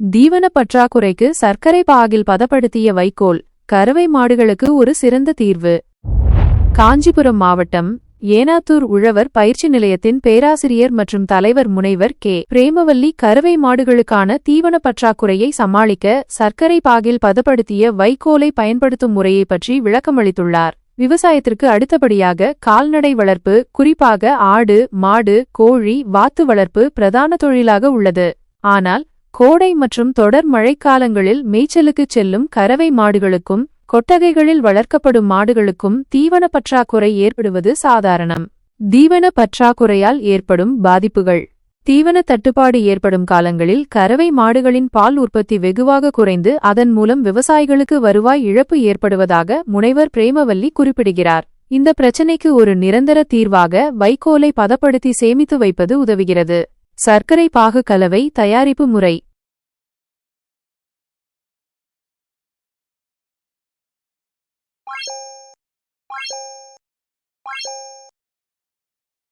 தீவன பற்றாக்குறைக்கு சர்க்கரை பாகில் பதப்படுத்திய வைக்கோல் கறவை மாடுகளுக்கு ஒரு சிறந்த தீர்வு. காஞ்சிபுரம் மாவட்டம் ஏனாத்தூர் உழவர் பயிற்சி நிலையத்தின் பேராசிரியர் மற்றும் தலைவர் முனைவர் கே. பிரேமவல்லி கறவை மாடுகளுக்கான தீவன பற்றாக்குறையை சமாளிக்க சர்க்கரை பாகில் பதப்படுத்திய வைக்கோலை பயன்படுத்தும் முறையை பற்றி விளக்கமளித்துள்ளார். விவசாயத்திற்கு அடுத்தபடியாக கால்நடை வளர்ப்பு குறிப்பாக ஆடு மாடு கோழி வாத்து வளர்ப்பு பிரதான தொழிலாக உள்ளது. ஆனால் கோடை மற்றும் தொடர் மழைக்காலங்களில் மேய்ச்சலுக்குச் செல்லும் கறவை மாடுகளுக்கும் கொட்டகைகளில் வளர்க்கப்படும் மாடுகளுக்கும் தீவன பற்றாக்குறை ஏற்படுவது சாதாரணம். தீவன பற்றாக்குறையால் ஏற்படும் பாதிப்புகள். தீவன தட்டுப்பாடு ஏற்படும் காலங்களில் கறவை மாடுகளின் பால் உற்பத்தி வெகுவாக குறைந்து அதன் மூலம் விவசாயிகளுக்கு வருவாய் இழப்பு ஏற்படுவதாக முனைவர் பிரேமவல்லி குறிப்பிடுகிறார். இந்த பிரச்சினைக்கு ஒரு நிரந்தர தீர்வாக வைக்கோலை பதப்படுத்தி சேமித்து வைப்பது உதவுகிறது. சர்க்கரை பாகு கலவை தயாரிப்பு முறை.